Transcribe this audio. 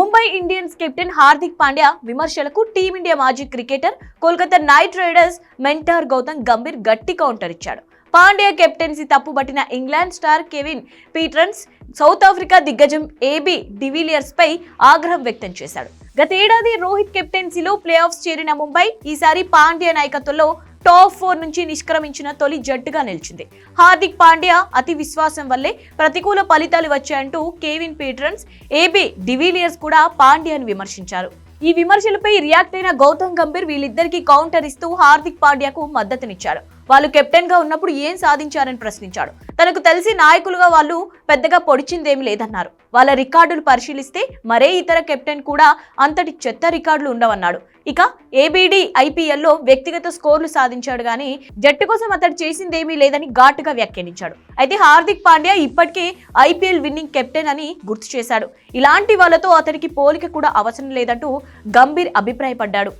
Mumbai Indians captain Hardik Pandya విమర్శలకు team India మాజీ cricketer Kolkata Knight Riders mentor Gautam Gambhir గట్టి counter ఇచ్చాడు. Pandya captaincy తప్పుబట్టిన England star Kevin Pietersen South Africa దిగ్గజం AB de Villiers పై ఆగ్రహం వ్యక్తం చేశాడు. గతేడాది రోహిత్ కెప్టెన్సీలో ప్లే ఆఫ్స్ చేరిన ముంబై ఈసారి పాండ్యా నాయకత్వంలో టాప్ ఫోర్ నుంచి నిష్క్రమించిన తొలి జట్టుగా నిలిచింది. హార్దిక్ పాండ్యా అతి విశ్వాసం వల్లే ప్రతికూల ఫలితాలు వచ్చాయంటూ Kevin Pietersen AB de Villiers కూడా పాండ్యాను విమర్శించారు. ఈ విమర్శలపై రియాక్ట్ అయిన గౌతమ్ గంభీర్ వీళ్ళిద్దరికీ కౌంటర్ ఇస్తూ హార్దిక్ పాండ్యాకు మద్దతునిచ్చాడు వాళ్ళు కెప్టెన్గా ఉన్నప్పుడు ఏం సాధించారని ప్రశ్నించాడు. తనకు తెలిసి నాయకులుగా వాళ్ళు పెద్దగా పొడిచిందేమీ లేదన్నారు. వాళ్ళ రికార్డులు పరిశీలిస్తే మరే ఇతర కెప్టెన్ కూడా అంతటి చెత్త రికార్డులు ఉండవన్నాడు. ఇక ఏబీడీ ఐపీఎల్లో వ్యక్తిగత స్కోర్లు సాధించాడు కానీ జట్టు కోసం అతడు చేసిందేమీ లేదని ఘాటుగా వ్యాఖ్యానించాడు. అయితే హార్దిక్ పాండ్యా ఇప్పటికే ఐపీఎల్ విన్నింగ్ కెప్టెన్ అని గుర్తు చేశాడు. ఇలాంటి వాళ్ళతో అతడికి పోలిక కూడా అవసరం లేదంటూ గంభీర్ అభిప్రాయపడ్డాడు.